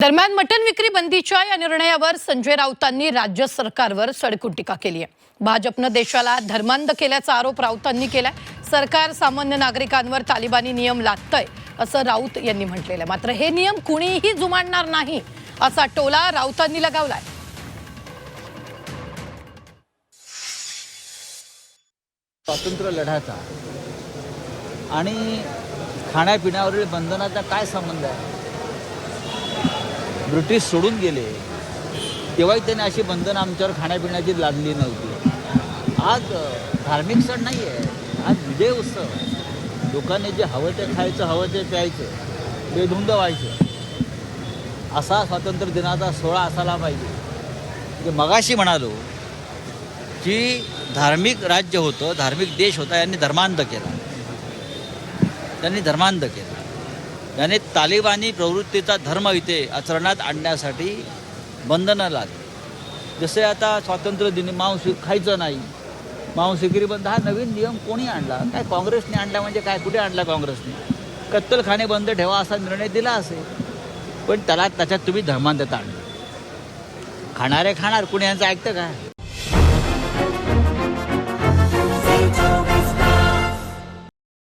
दरम्यान मटण विक्री बंदीच्या या निर्णयावर संजय राऊतांनी राज्य सरकारवर सडकून टीका केली आहे. भाजपनं देशाला धर्मांध केल्याचा आरोप राऊतांनी केलाय. सरकार सामान्य नागरिकांवर तालिबानी नियम लादतंय असं राऊत यांनी म्हटलेलं आहे. मात्र हे नियम कुणीही जुमाडणार नाही असा टोला राऊतांनी लगावलाय. स्वातंत्र्य लढ्याचा आणि खाण्यापिण्यावरील बंधनाचा काय संबंध आहे? ब्रिटिश सोडून गेले तेव्हाही त्यांनी अशी बंधनं आमच्यावर खाण्यापिण्याची लादली नव्हती. आज धार्मिक सण नाही आहे आज विजय उत्सव. आहे लोकांनी जे हवं ते खायचं हवं ते प्यायचं बेधुंद व्हायचं. असा स्वातंत्र्य दिनाचा सोहळा असायला पाहिजे. जे मगाशी म्हणालो की धार्मिक राज्य होतं धार्मिक देश होता यांनी धर्मांध केला. त्यांनी धर्मांध केला. याने तालिबानी प्रवृत्तीचा धर्म इथे आचरणात आणण्यासाठी बंधनं लागली जसे आता स्वातंत्र्य दिनी मांस खायचं नाही. मांस विक्री बंद हा नवीन नियम कोणी आणला? काय काँग्रेसने आणला म्हणजे काय? कुठे आणला काँग्रेसने? कत्तलखाने बंद ठेवा असा निर्णय दिला असेल. पण त्याला त्याच्यात तुम्ही धर्मांधता आणलं. खाणारे खाणार कुणी यांचं ऐकतं काय